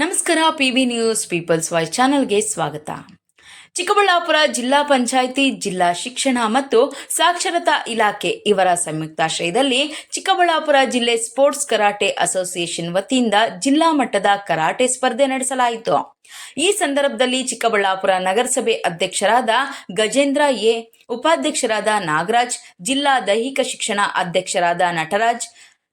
ನಮಸ್ಕಾರ PB news, people's voice ಚಾನೆಲ್ಗೆ ಸ್ವಾಗತ. ಚಿಕ್ಕಬಳ್ಳಾಪುರ ಜಿಲ್ಲಾ ಪಂಚಾಯಿತಿ, ಜಿಲ್ಲಾ ಶಿಕ್ಷಣ ಮತ್ತು ಸಾಕ್ಷರತಾ ಇಲಾಖೆ ಇವರ ಸಂಯುಕ್ತಾಶ್ರಯದಲ್ಲಿ ಚಿಕ್ಕಬಳ್ಳಾಪುರ ಜಿಲ್ಲೆ ಸ್ಪೋರ್ಟ್ಸ್ ಕರಾಟೆ ಅಸೋಸಿಯೇಷನ್ ವತಿಯಿಂದ ಜಿಲ್ಲಾ ಮಟ್ಟದ ಕರಾಟೆ ಸ್ಪರ್ಧೆ ನಡೆಸಲಾಯಿತು. ಈ ಸಂದರ್ಭದಲ್ಲಿ ಚಿಕ್ಕಬಳ್ಳಾಪುರ ನಗರಸಭೆ ಅಧ್ಯಕ್ಷರಾದ ಗಜೇಂದ್ರ ಎ, ಉಪಾಧ್ಯಕ್ಷರಾದ ನಾಗರಾಜ್, ಜಿಲ್ಲಾ ದೈಹಿಕ ಶಿಕ್ಷಣ ಅಧ್ಯಕ್ಷರಾದ ನಟರಾಜ್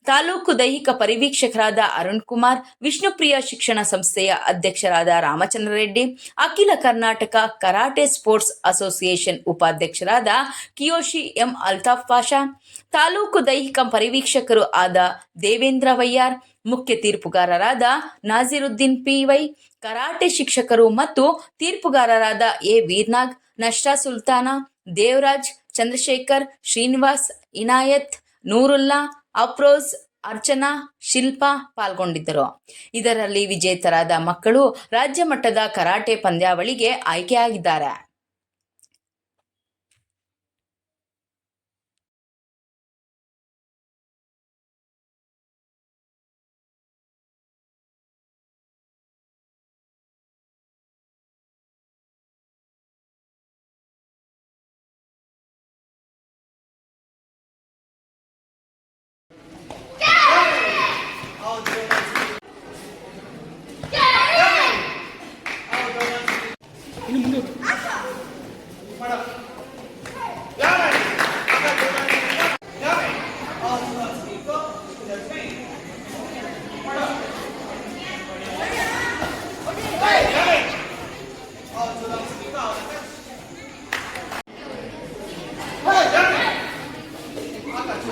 ತಾಲೂಕು ದೈಹಿಕ ಪರಿವೀಕ್ಷಕರಾದ ಅರುಣ್ ಕುಮಾರ್, ವಿಷ್ಣುಪ್ರಿಯ ಶಿಕ್ಷಣ ಸಂಸ್ಥೆಯ ಅಧ್ಯಕ್ಷರಾದ ರಾಮಚಂದ್ರ ರೆಡ್ಡಿ, ಅಖಿಲ ಕರ್ನಾಟಕ ಕರಾಟೆ ಸ್ಪೋರ್ಟ್ಸ್ ಅಸೋಸಿಯೇಷನ್ ಉಪಾಧ್ಯಕ್ಷರಾದ ಕಿಯೋಶಿ ಎಂ ಅಲ್ತಾಫ್ ಪಾಷಾ, ತಾಲೂಕು ದೈಹಿಕ ಪರಿವೀಕ್ಷಕರು ಆದ ದೇವೇಂದ್ರ ವಯ್ಯಾರ್ ಮುಖ್ಯ ತೀರ್ಪುಗಾರರಾದ ನಾಜಿರುದ್ದೀನ್ ಪಿವೈ ಕರಾಟೆ ಶಿಕ್ಷಕರು ಮತ್ತು ತೀರ್ಪುಗಾರರಾದ ಎ ವೀರ್ನಾಗ್ ನಷ್ಟಾ ಸುಲ್ತಾನ, ದೇವರಾಜ್, ಚಂದ್ರಶೇಖರ್, ಶ್ರೀನಿವಾಸ್, ಇನಾಯತ್ ನೂರುಲ್ಲಾ ಅಪ್ರೋಸ್ ಅರ್ಚನಾ ಶಿಲ್ಪ ಪಾಲ್ಗೊಂಡಿದ್ದರು. ಇದರಲ್ಲಿ ವಿಜೇತರಾದ ಮಕ್ಕಳು ರಾಜ್ಯ ಮಟ್ಟದ ಕರಾಟೆ ಪಂದ್ಯಾವಳಿಗೆ ಆಯ್ಕೆಯಾಗಿದ್ದಾರೆ.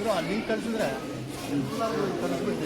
ಇರೋ ಆ ಲಿಂಕ್ ಕಳಿಸಿದ್ರೆ ಎಲ್ಲರೂ ಕಳಿಸ್ಬಿಟ್ಟು